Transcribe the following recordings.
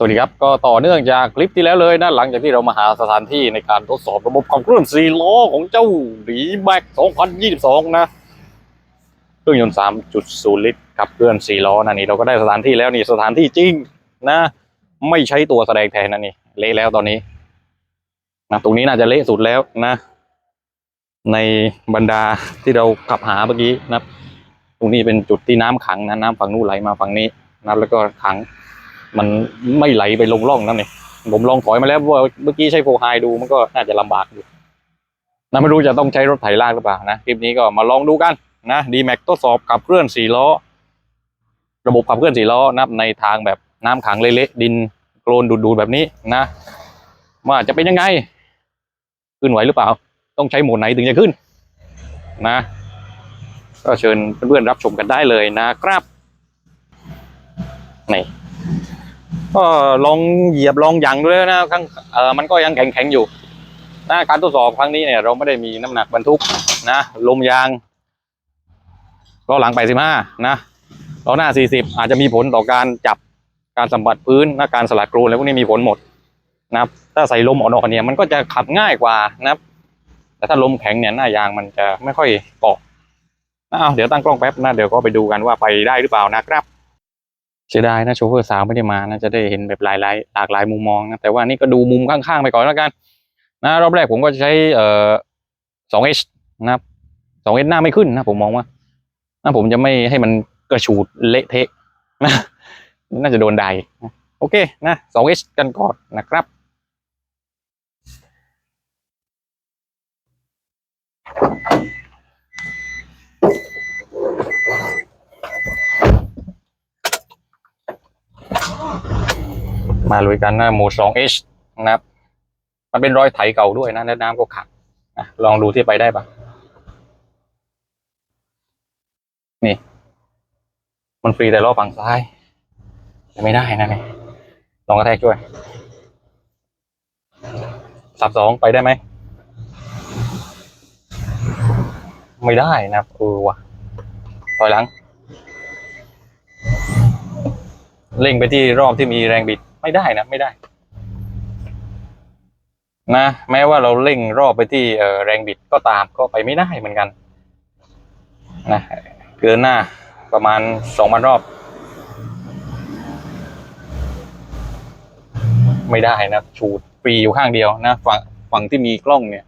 สวัสดีครับ ก็ต่อเนื่องจากคลิปที่แล้วเลยนะหลังจากที่เรามาหาสถานที่ในการทดสอบระบบขับเคลื่อนสี่ล้อของเจ้าดีแม็ก2022 นะ เครื่องยนต์ 3.0 ลิตรขับเคลื่อนสี่ล้อนะนี่เราก็ได้สถานที่แล้วนี่สถานที่จริงนะ ไม่ใช้ตัวแสดงแทนนะนี่เละแล้วตอนนี้นะตรงนี้น่าจะเละสุดแล้วนะ ในบรรดาที่เราขับหาเมื่อกี้นะตรงนี้เป็นจุดที่น้ำขังนะน้ำฝั่งนู้นไหลมาฝั่งนี้นะแล้วก็ขัง มันไม่ไหลไปลงร่องนั่นนี่ผมลองถอยมาแล้วว่าเมื่อกี้ใช้โฟไฮดูมันก็น่าจะลำบากอยู่นะไม่รู้จะต้องใช้รถไถลากหรือเปล่านะคลิปนี้ก็มาลองดูกันนะดีแม็กทดสอบขับเคลื่อนสี่ล้อ ระบบขับเคลื่อนสี่ล้อนะในทางแบบน้ำขังเละๆดินโคลนดูดๆแบบนี้นะว่าจะเป็นยังไง ขึ้นไหวหรือเปล่า ต้องใช้โหมดไหนถึงจะขึ้น นะ ก็เชิญเพื่อนๆรับชมกันได้เลยนะครับนี่ ก็ลองเหยียบลองอย่างด้วยนะข้างเออมันก็ยังแข็งแข็งอยู่นะการทดสอบครั้งนี้เนี่ยเราไม่ได้มีน้ำหนักบรรทุกนะลมยางล้อหลัง85นะล้อหน้า40อาจจะมีผลต่อการจับการสัมผัสพื้นนะการสลัดกรูนอะไรพวกนี้มีผลหมดนะครับถ้าใส่ลมอ่อนๆเนี่ยมันก็จะขับง่ายกว่านะครับแต่ถ้าลมแข็งเนี่ยหน้ายางมันจะไม่ค่อยเกาะนะเอาเดี๋ยวตั้งกล้องแป๊บนะเดี๋ยวก็ไปดูกันว่าไปได้หรือเปล่านะครับ เสียดายนะโชเฟอร์สาวไม่ได้มานะจะได้เห็นแบบหลายหลายหลากหลายมุมมองนะแต่ว่านี่ก็ดูมุมข้างๆไปก่อนแล้วกัน นะรอบแรกผมก็จะใช้เอ่อ 2H นะครับ 2H หน้าไม่ขึ้นนะผมมองว่านะผมจะไม่ให้มันกระฉูดเละเทะนะน่าจะโดนไดนะโอเคนะ 2H กันก่อนนะครับ มาลุยกันนะโหมด 2H นะครับ มันเป็นรอยไถเก่าด้วยนะและน้ำก็ขังอะลองดูที่ไปได้ปะนี่ มันฟรีแต่รอบฝั่งซ้ายแต่ไม่ได้นะเนี่ยลองกระแทกช่วยสับสองไปได้ไหม ไม่ได้นะครับเออว่ะถอยหลังเร่งไปที่รอบที่มีแรงบิด ไม่ได้นะ ไม่ได้ นะ แม้ว่าเราเร่งรอบไปที่เอแรงบิดก็ตามก็ไปไม่ได้เหมือนกัน นะเกินหน้าประมาณสองพันรอบ ไม่ได้นะชูดฟรีอยู่ข้างเดียวนะฝั่งฝั่งที่มีกล้องเนี่ย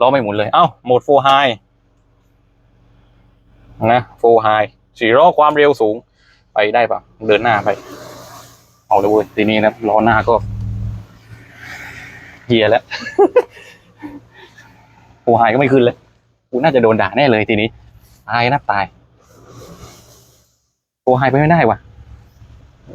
ล้อไม่หมุนเลย เอ้าโหมดโฟไฮนะโฟไฮสี่ล้อความเร็วสูง ไปได้ปะเดินหน้าไป เอาเลยเว้ยทีนี้นะล้อหน้าก็เฮียแล้วโฟไฮก็ไม่ขึ้นเลยกูน่าจะโดนด่าแน่เลยทีนี้ตายนะตายโฟไฮไปไม่ได้วะ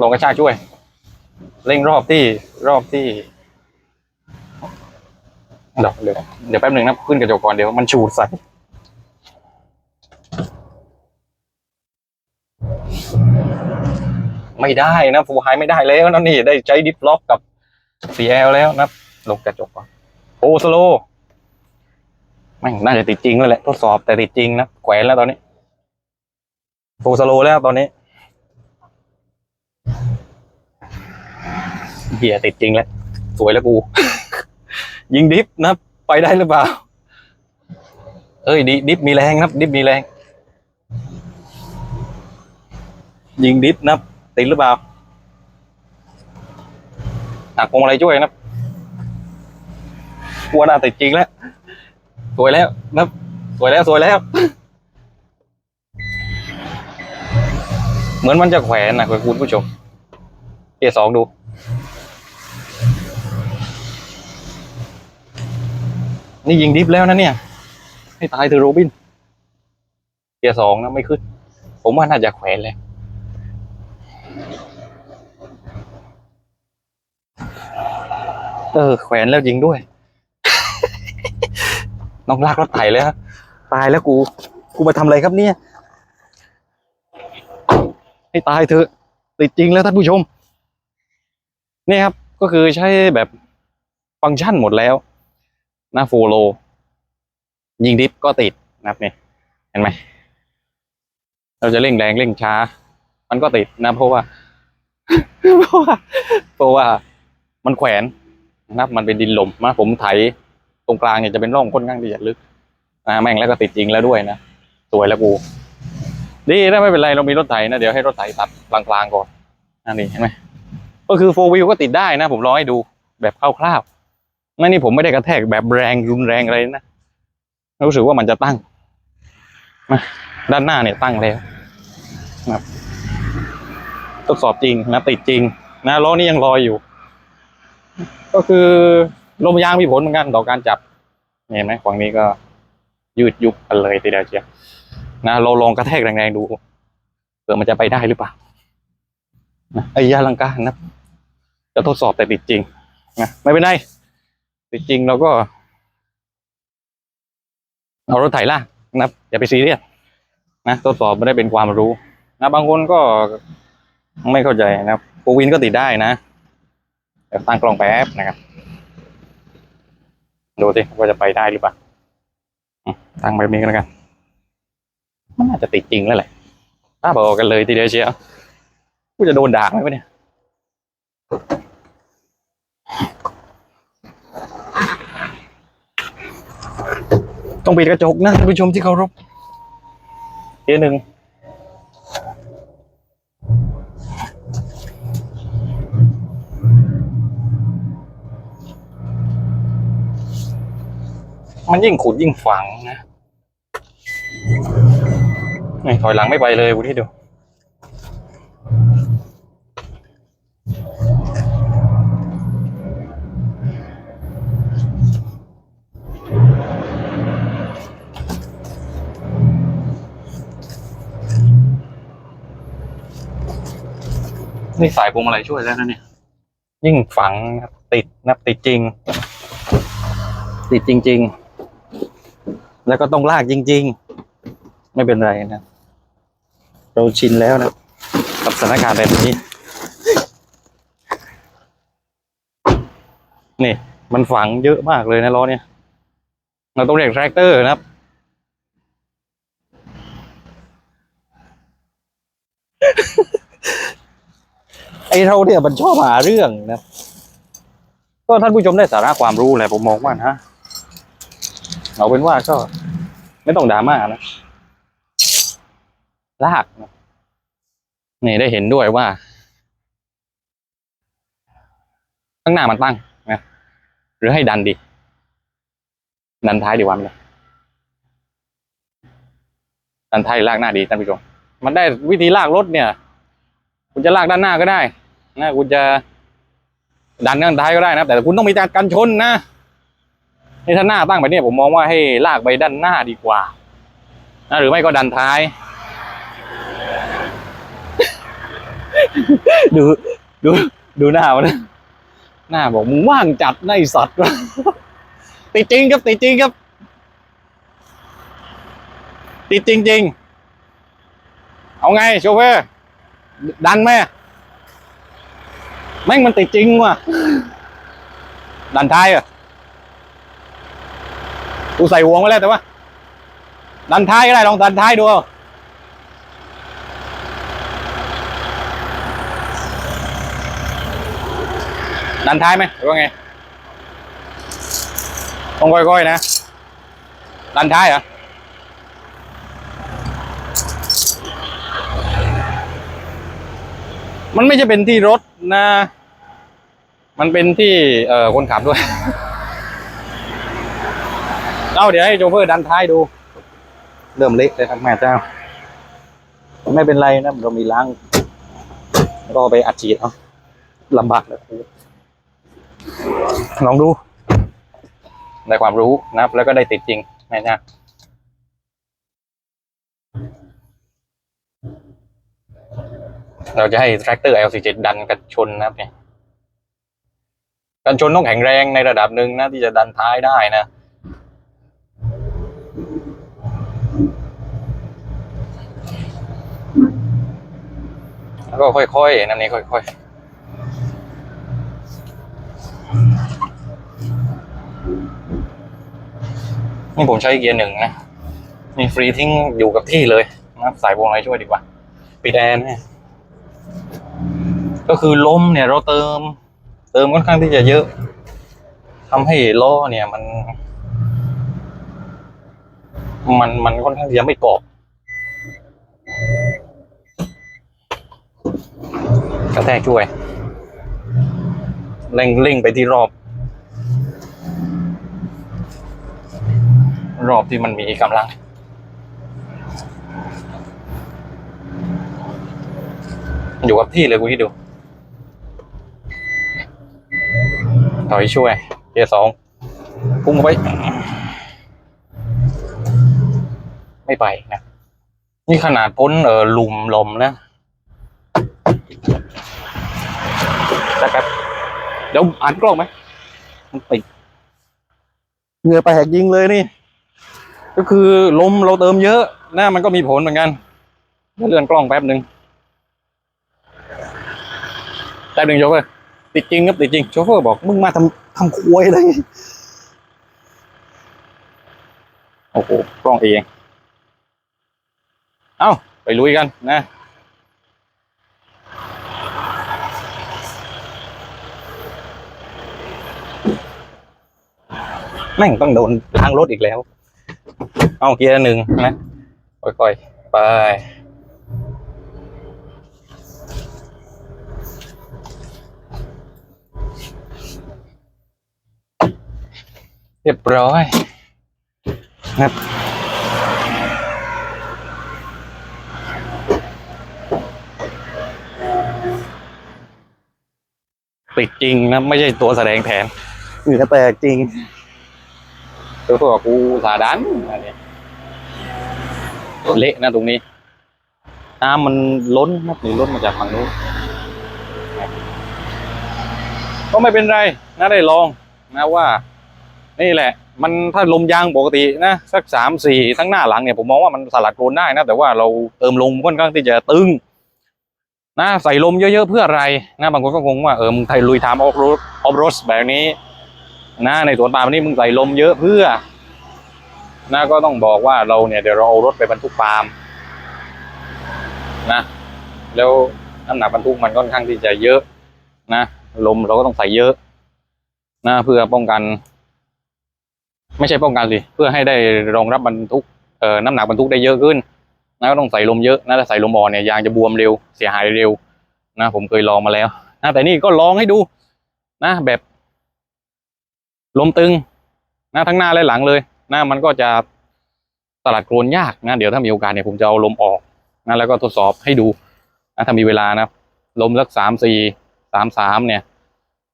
ลองกระชากช่วย เร่งรอบที่รอบที่เดี๋ยวเดี๋ยวเดี๋ยวแป๊บหนึ่งนะขึ้นกระจกก่อนเดี๋ยวมันชูดใส่ ไม่ได้นะฟูไฮไม่ได้แล้วนะนี่ได้ใช้ดิฟล็อกกับ CL แล้วนะลงกระจกก่อนโอสโลแม่งน่าจะติดจริงแล้วแหละทดสอบแต่ติดจริงนะแขวนแล้วตอนนี้โฟสโลแล้วตอนนี้เหี้ยติดจริงแล้ว สวยแล้วกู ยิงดิฟนะไปได้หรือเปล่า เอ้ยดิดิฟมีแรงนะครับ ดิฟมีแรง ยิงดิฟนะ ติดหรือเปล่าหักพวงมาลัยช่วยนะกลัวน่าติดจริงแล้ว สวยแล้วนะสวยแล้วสวยแล้ว เหมือนมันจะแขวนนะคุณผู้ชมเกียร์สองดูนี่ยิงดิฟแล้วนะเนี่ย ให้ตายเธอโรบิน เกียร์สองนะไม่ขึ้น ผมว่าน่าจะแขวนเลย เออ แขวนแล้วยิงด้วย น้องลากรถไถเลยฮะตายแล้วกู กูมาทำอะไรครับเนี่ย ให้ตายเถอะติดจริงแล้วท่านผู้ชมเนี่ยครับ ก็คือใช้แบบฟังก์ชันหมดแล้วหน้าโฟโล ยิงดิฟก็ติดนะครับเนี่ยเห็นไหม เราจะเร่งแรงเร่งช้า มันก็ติดนะเพราะว่า เพราะว่า เพราะว่ามันแขวน นะครับมันเป็นดินหลมนะผมไถตรงกลางเนี่ยจะเป็นร่องค่อนข้างที่จะลึกนะแม่งแล้วก็ติดจริงแล้วด้วยนะสวยแล้วกูดีนะไม่เป็นไรเรามีรถไถนะเดี๋ยวให้รถไถตัดกลางๆก่อนนั่นนี่เห็นไหมก็คือโฟวิวก็ติดได้นะ ผมลองให้ดูแบบคร่าวๆนั่นนี่ผมไม่ได้กระแทกแบบแรงรุนแรงอะไรนะรู้สึกว่ามันจะตั้งมาด้านหน้าเนี่ยตั้งแล้วนะครับทดสอบจริงนะติดจริงนะล้อนี้ยังลอยอยู่ ก็คือลมยางมีผลเหมือนกันต่อการจับเห็นไหมฝั่งนี้ก็ยืดยุบกันเลยทีเดียวเชียวนะเราลองกระแทกแรงๆดูเผื่อมันจะไปได้หรือเปล่านะไอ้ยาลังกานะจะทดสอบแต่ติดจริงนะไม่เป็นไรติดจริงเราก็ เอารถไถล่างนะอย่าไปซีเรียสนะทดสอบไม่ได้เป็นความรู้นะบางคนก็ไม่เข้าใจนะโปรวินก็ติดได้นะ เดี๋ยวตั้งกล้องแป๊บนะครับ ดูสิว่าจะไปได้หรือเปล่าตั้งแบบนี้ก็แล้วกัน มันน่าจะติดจริงแล้วแหละถ้าบอกกันเลยทีเดียวเชียวกูจะโดนด่าไหมเนี่ยต้องปิดกระจกนะท่านผู้ชมที่เคารพเทียหนึ่ง มันยิ่งขุดยิ่งฝังนะนี่ถอยหลังไม่ไปเลยกูที่ดู นี่สายพวงมาลัยช่วยแล้วนะเนี่ย ยิ่งฝังนะครับติดนะครับติดจริง ติดจริง ๆ แล้วก็ต้องลากจริง ๆ ไม่เป็นไรนะเราชินแล้วนะกับสถานการณ์แบบนี้ นี่ มันฝังเยอะมากเลยนะล้อเนี่ย เราต้องเรียกแทรกเตอร์นะครับไอเราเนี่ยมันชอบหาเรื่องนะ ก็ท่านผู้ชมได้สาระความรู้แหละผมมองว่านะ เอาเป็นว่าก็ไม่ต้องดราม่านะลากนะนี่ได้เห็นด้วยว่า ข้างหน้ามันตั้งนะหรือให้ดันดี ดันท้ายดีกว่าไหมล่ะดันท้ายลากหน้าดีท่านผู้ชมมันได้วิธีลากรถเนี่ย คุณจะลากด้านหน้าก็ได้นะคุณจะดันด้านท้ายก็ได้นะแต่คุณต้องมีการกันชนนะ นี่ถ้าหน้าตั้งไปเนี่ยผมมองว่าให้ลากไปด้านหน้าดีกว่านะหรือไม่ก็ดันท้าย ดูดูดูหน้ามันหน้าบอกมึงว่างจัดในสัตว์ติดจริงครับติดจริงครับติดจริง ๆ เอาไงโชเฟอร์ดันไหมแม่งมันติดจริงว่ะดันท้ายอะ กูใส่ห่วงไว้แล้วแต่ว่า ดันท้ายก็ได้ลองดันท้ายดูดันท้ายไหมหรือว่าไงต้องค่อยๆนะ ดันท้ายเหรอมันไม่ใช่เป็นที่รถนะ มันเป็นที่เอ่อคนขับด้วย เอาเดี๋ยวให้โชเฟอร์ดันท้ายดู เริ่มเละเลยครับแม่เจ้า ไม่เป็นไรนะเรามีล้างก็เอไปอัดฉีดเอาลำบากเลยลองดู ได้ความรู้นะครับ แล้วก็ได้ติดจริงแม่เจ้าเราจะให้ tractor LC7 ดันกันชนนะครับเนี่ยกันชนต้องแข็งแรงในระดับหนึ่งนะที่จะดันท้ายได้นะ แล้วก็ค่อยๆน้ำนี้ค่อยๆนี่ผมใช้เกียร์หนึ่งนะนี่ฟรีทิ้งอยู่กับที่เลยนะครับสายวงอะไรช่วยดีกว่า ปิดแอร์นะก็คือล้มเนี่ยเราเติม เติมค่อนข้างที่จะเยอะทำให้ล้อเนี่ยมัน มันมันค่อนข้างจะไม่กรอบกระแทกช่วยเร่งเร่งไปที่รอบ รอบที่มันมีกำลังอยู่กับที่เลยคุณคิดดู ถอยช่วย เกียร์สองพุ่งไป ไม่ไปนะนี่ขนาดพ้นเออลุมลมนะนะครับ เดี๋ยวอ่านกล้องไหมมันติดเหงื่อแตกยิงเลยนี่ ก็คือลมเราเติมเยอะนะมันก็มีผลเหมือนกันเดี๋ยวเลื่อนกล้องแป๊บหนึ่งแป๊บหนึ่งโชเฟอร์ติดจริงครับติดจริงโชเฟอร์บอกมึงมาทำทำควยเลยโอ้โหกล้องเอง เอ้า ไปลุยกันนะ แม่งต้องโดนล้างรถอีกแล้ว เอาเกียร์หนึ่งนะค่อยๆ ไปเรียบร้อยนะครับ ติดจริงนะไม่ใช่ตัวแสดงแทนเหนือแตกจริงตัวพวกกูสาดันอันนี้เละนะตรงนี้ น้ำมันล้นนะหรือล้นมาจากฝั่งนู้นก็ไม่เป็นไรนะได้ลองนะว่า นี่แหละ มันถ้าลมยางปกตินะสักสามสี่ทั้งหน้าหลังเนี่ยผมมองว่ามันสลัดโคลนได้นะแต่ว่าเราเติมลมค่อนข้างที่จะตึง นะใส่ลมเยอะ ๆ เพื่ออะไรนะบางคนก็งงว่าเออมึงไทยลุยทำออฟโรดออฟโรดแบบนี้นะในสวนปาล์มนี่มึงใส่ลมเยอะเพื่อนะก็ต้องบอกว่าเราเนี่ยเดี๋ยวเราเอารถไปบรรทุกปาล์มนะแล้วน้ำหนักบรรทุกมันค่อนข้างที่จะเยอะนะลมเราก็ต้องใส่เยอะนะเพื่อป้องกัน ไม่ใช่ป้องกันสิเพื่อให้ได้รองรับบรรทุกเอ่อน้ำหนักบรรทุกได้เยอะขึ้น นะก็ต้องใส่ลมเยอะนะถ้าใส่ลมอ่อนเนี่ยยางจะบวมเร็วเสียหายเร็วนะผมเคยลองมาแล้วนะแต่นี่ก็ลองให้ดูนะแบบลมตึงนะทั้งหน้าและหลังเลยนะมันก็จะสลัดโคลนยากนะเดี๋ยวถ้ามีโอกาสเนี่ยผมจะเอาลมออกนะแล้วก็ทดสอบให้ดูนะถ้ามีเวลานะลมสักสามสี่สามสามเนี่ย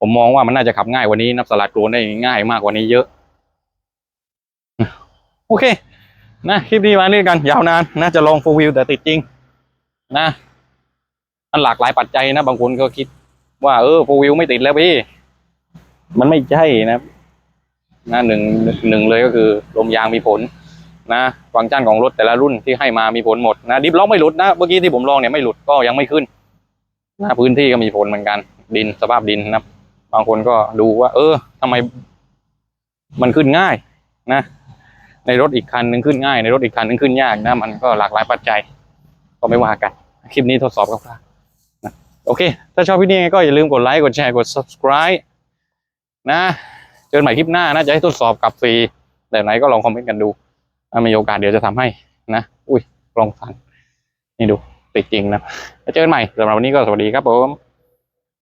ผมมองว่ามันน่าจะขับง่ายกว่านี้นับสลัดโคลนได้ง่ายมากกว่านี้เยอะ โอเค นะคลิปนี้มาเรื่อยกันยาวนานนะจะลองโฟวิวแต่ติดจริง นะมันหลากหลายปัจจัยนะ บางคนก็คิด ว่าเออโฟวิวไม่ติดแล้วพี่ มันไม่ใช่นะนะหนึ่งหนึ่งเลยก็คือลมยางมีผล นะฟังก์ชันของรถแต่ละรุ่นที่ให้มามีผลหมดนะดิฟล็อกไม่หลุดนะเมื่อกี้ที่ผมลองเนี่ยไม่หลุดก็ยังไม่ขึ้นนะพื้นที่ก็มีผลเหมือนกัน ดินสภาพดินนะบางคนก็ดูว่า เออทำไม มันขึ้นง่าย นะ ในรถอีกคันหนึ่งขึ้นง่ายในรถอีกคันหนึ่งขึ้นยากนะมันก็หลากหลายปัจจัย ก็ไม่ว่ากัน คลิปนี้ทดสอบคร่าวๆนะโอเค ถ้าชอบพี่นี่ก็อย่าลืมกดไลค์กดแชร์กด subscribe นะเจอกันใหม่คลิปหน้านะจะให้ทดสอบกับฟรีแบบไหนก็ลองคอมเมนต์กันดูถ้ามีโอกาสเดี๋ยวจะทำให้นะอุ้ยลองสั่นนี่ดูติดจริงนะแล้วเจอกันใหม่สำหรับวันนี้ก็สวัสดีครับผม